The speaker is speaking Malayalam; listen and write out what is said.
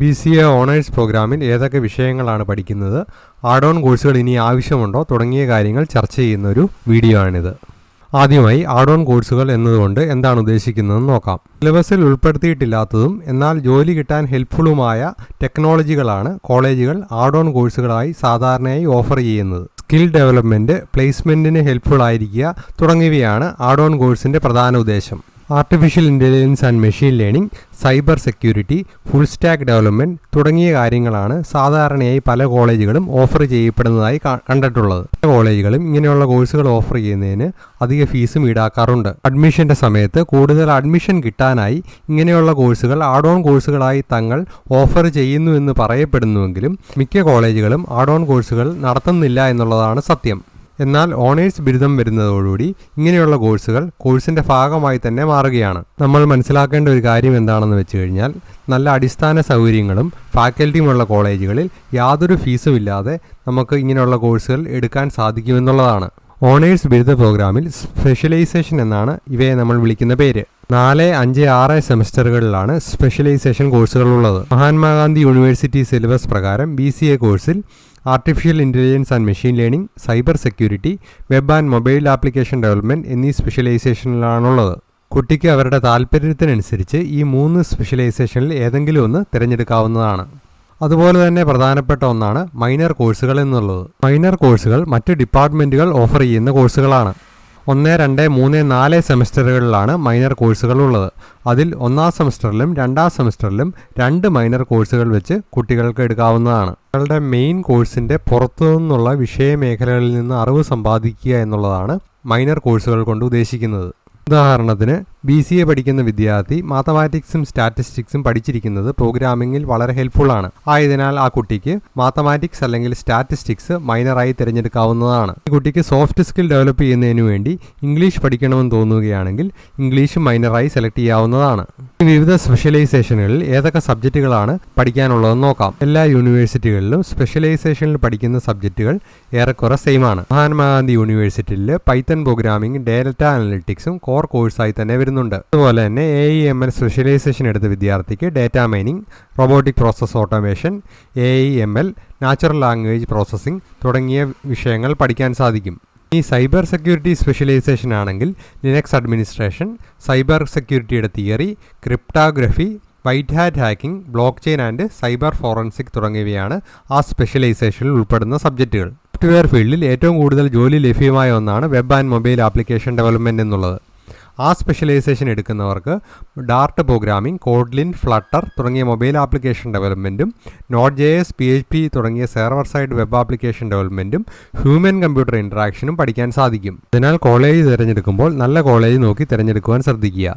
ബി സി എ ഓണേഴ്സ് പ്രോഗ്രാമിൽ ഏതൊക്കെ വിഷയങ്ങളാണ് പഠിക്കുന്നത്? ആഡ് ഓൺ കോഴ്സുകൾ ഇനി ആവശ്യമുണ്ടോ? തുടങ്ങിയ കാര്യങ്ങൾ ചർച്ച ചെയ്യുന്ന ഒരു വീഡിയോ ആണിത്. ആദ്യമായി ആഡ് ഓൺ കോഴ്സുകൾ എന്നതുകൊണ്ട് എന്താണ് ഉദ്ദേശിക്കുന്നതെന്ന് നോക്കാം. സിലബസിൽ ഉൾപ്പെടുത്തിയിട്ടില്ലാത്തതും എന്നാൽ ജോലി കിട്ടാൻ ഹെൽപ്ഫുള്ളുമായ ടെക്നോളജികളാണ് കോളേജുകൾ ആഡ് ഓൺ കോഴ്സുകളായി സാധാരണയായി ഓഫർ ചെയ്യുന്നത്. സ്കിൽ ഡെവലപ്മെന്റ് പ്ലേസ്മെന്റിന് ഹെൽപ്ഫുൾ ആയിരിക്കുക തുടങ്ങിയവയാണ് ആഡ് ഓൺ കോഴ്സിന്റെ പ്രധാന ഉദ്ദേശം. Artificial intelligence and machine learning cyber security full stack development തുടങ്ങിയ കാര്യങ്ങളാണ് സാധാരണയായി പല കോളേജുകളും ഓഫർ ചെയ്യപ്പെടുന്നതായി കണ്ടിട്ടുള്ളത്. പല കോളേജുകളും ഇങ്ങനെയുള്ള കോഴ്സുകൾ ഓഫർ ചെയ്യുന്നതിന് അധിക ഫീസും ഈടാക്കാറുണ്ട്. അഡ്മിഷന്റെ സമയത്ത് കൂടുതൽ അഡ്മിഷൻ കിട്ടാനായി ഇങ്ങനെയുള്ള കോഴ്സുകൾ ആഡ് ഓൺ കോഴ്സുകളായി തങ്ങൾ ഓഫർ ചെയ്യുന്നു എന്ന് പറയപ്പെടുന്നുവെങ്കിലും മിക്ക കോളേജുകളും ആഡ് ഓൺ കോഴ്സുകൾ നടത്തുന്നില്ല എന്നുള്ളതാണ് സത്യം. എന്നാൽ ഓണേഴ്സ് ബിരുദം വരുന്നതോടുകൂടി ഇങ്ങനെയുള്ള കോഴ്സുകൾ കോഴ്സിന്റെ ഭാഗമായി തന്നെ മാറുകയാണ്. നമ്മൾ മനസ്സിലാക്കേണ്ട ഒരു കാര്യം എന്താണെന്ന് വെച്ച് കഴിഞ്ഞാൽ നല്ല അടിസ്ഥാന സൗകര്യങ്ങളും ഫാക്കൽറ്റിയുമുള്ള കോളേജുകളിൽ യാതൊരു ഫീസും ഇല്ലാതെ നമുക്ക് ഇങ്ങനെയുള്ള കോഴ്സുകൾ എടുക്കാൻ സാധിക്കുമെന്നുള്ളതാണ്. ഓണേഴ്സ് ബിരുദ പ്രോഗ്രാമിൽ സ്പെഷ്യലൈസേഷൻ എന്നാണ് ഇവയെ നമ്മൾ വിളിക്കുന്ന പേര്. നാല് അഞ്ച് ആറ് സെമസ്റ്ററുകളിലാണ് സ്പെഷ്യലൈസേഷൻ കോഴ്സുകൾ ഉള്ളത് മഹാത്മാഗാന്ധി യൂണിവേഴ്സിറ്റി സിലബസ് പ്രകാരം ബി കോഴ്സിൽ artificial intelligence and machine learning cyber security web and mobile application development എന്നീ സ്പെഷ്യലൈസേഷനിലാണുള്ളത് കുട്ടിക്ക് അവരുടെ താല്പര്യത്തിനനുസരിച്ച് ഈ മൂന്ന് സ്പെഷ്യലൈസേഷനിൽ ഏതെങ്കിലും ഒന്ന് തിരഞ്ഞെടുക്കാവുന്നതാണ്. അതുപോലെ തന്നെ പ്രധാനപ്പെട്ട ഒന്നാണ് മൈനർ കോഴ്സുകൾ എന്നുള്ളത്. മൈനർ കോഴ്സുകൾ മറ്റ് ഡിപ്പാർട്ട്മെന്റുകൾ ഓഫർ ചെയ്യുന്ന കോഴ്സുകളാണ് ഒന്ന് രണ്ട് മൂന്ന് നാല് സെമസ്റ്ററുകളിലാണ് മൈനർ കോഴ്സുകൾ ഉള്ളത് അതിൽ ഒന്നാം സെമസ്റ്ററിലും രണ്ടാം സെമസ്റ്ററിലും രണ്ട് മൈനർ കോഴ്സുകൾ വെച്ച് കുട്ടികൾക്ക് എടുക്കാവുന്നതാണ്. നിങ്ങളുടെ മെയിൻ കോഴ്സിന്റെ പുറത്തു നിന്നുള്ള വിഷയമേഖലകളിൽ നിന്ന് അറിവ് സമ്പാദിക്കുക എന്നുള്ളതാണ് മൈനർ കോഴ്സുകൾ കൊണ്ട് ഉദ്ദേശിക്കുന്നത്. ഉദാഹരണത്തിന് ബി സി എ പഠിക്കുന്ന വിദ്യാർത്ഥി മാത്തമാറ്റിക്സും സ്റ്റാറ്റിസ്റ്റിക്സും പഠിച്ചിരിക്കുന്നത് പ്രോഗ്രാമിംഗിൽ വളരെ ഹെൽപ്ഫുൾ ആണ്. ആയതിനാൽ ആ കുട്ടിക്ക് മാത്തമാറ്റിക്സ് അല്ലെങ്കിൽ സ്റ്റാറ്റിസ്റ്റിക്സ് മൈനറായി തിരഞ്ഞെടുക്കാവുന്നതാണ്. ഈ കുട്ടിക്ക് സോഫ്റ്റ് സ്കിൽ ഡെവലപ്പ് ചെയ്യുന്നതിന് വേണ്ടി ഇംഗ്ലീഷ് പഠിക്കണമെന്ന് തോന്നുകയാണെങ്കിൽ ഇംഗ്ലീഷ് മൈനറായി സെലക്ട് ചെയ്യാവുന്നതാണ്. വിവിധ സ്പെഷ്യലൈസേഷനുകളിൽ ഏതൊക്കെ സബ്ജക്റ്റുകളാണ് പഠിക്കാനുള്ളതെന്ന് നോക്കാം. എല്ലാ യൂണിവേഴ്സിറ്റികളിലും സ്പെഷ്യലൈസേഷനിൽ പഠിക്കുന്ന സബ്ജക്റ്റുകൾ ഏറെക്കുറെ സെയിം ആണ്. മഹാത്മാഗാന്ധി യൂണിവേഴ്സിറ്റിയിൽ പൈത്തൺ പ്രോഗ്രാമിംഗ് ഡേറ്റ അനലിറ്റിക്സും കോർ കോഴ്സായി തന്നെ വരുന്നുണ്ട്. അതുപോലെ തന്നെ A I M L specialisation എടുത്ത വിദ്യാർത്ഥിക്ക് data mining robotic process automation A I M L natural language processing തുടങ്ങിയ വിഷയങ്ങൾ പഠിക്കാൻ സാധിക്കും. ഈ സൈബർ സെക്യൂരിറ്റി സ്പെഷ്യലൈസേഷൻ ആണെങ്കിൽ ലിനക്സ് അഡ്മിനിസ്ട്രേഷൻ സൈബർ സെക്യൂരിറ്റിയുടെ theory cryptography white hat hacking blockchain and cyber forensic തുടങ്ങിയവയാണ് ആ സ്പെഷ്യലൈസേഷനിൽ ഉൾപ്പെടുന്ന സബ്ജക്റ്റുകൾ. സോഫ്റ്റ്വെയർ ഫീൽഡിൽ ഏറ്റവും കൂടുതൽ ജോലി ലഭ്യമായ ഒന്നാണ് web and mobile application development എന്നുള്ളത്. ആ സ്പെഷ്യലൈസേഷൻ എടുക്കുന്നവർക്ക് ഡാർട്ട് പ്രോഗ്രാമിംഗ് കോഡ്ലിൻ ഫ്ലട്ടർ തുടങ്ങിയ mobile application ഡെവലപ്മെന്റും Node J S P H P തുടങ്ങിയ സെർവർ സൈഡ് വെബ് ആപ്ലിക്കേഷൻ ഡെവലപ്മെന്റും ഹ്യൂമൻ കമ്പ്യൂട്ടർ ഇൻട്രാക്ഷനും പഠിക്കാൻ സാധിക്കും. അതിനാൽ കോളേജ് തിരഞ്ഞെടുക്കുമ്പോൾ നല്ല കോളേജ് നോക്കി തിരഞ്ഞെടുക്കുവാൻ ശ്രദ്ധിക്കുക.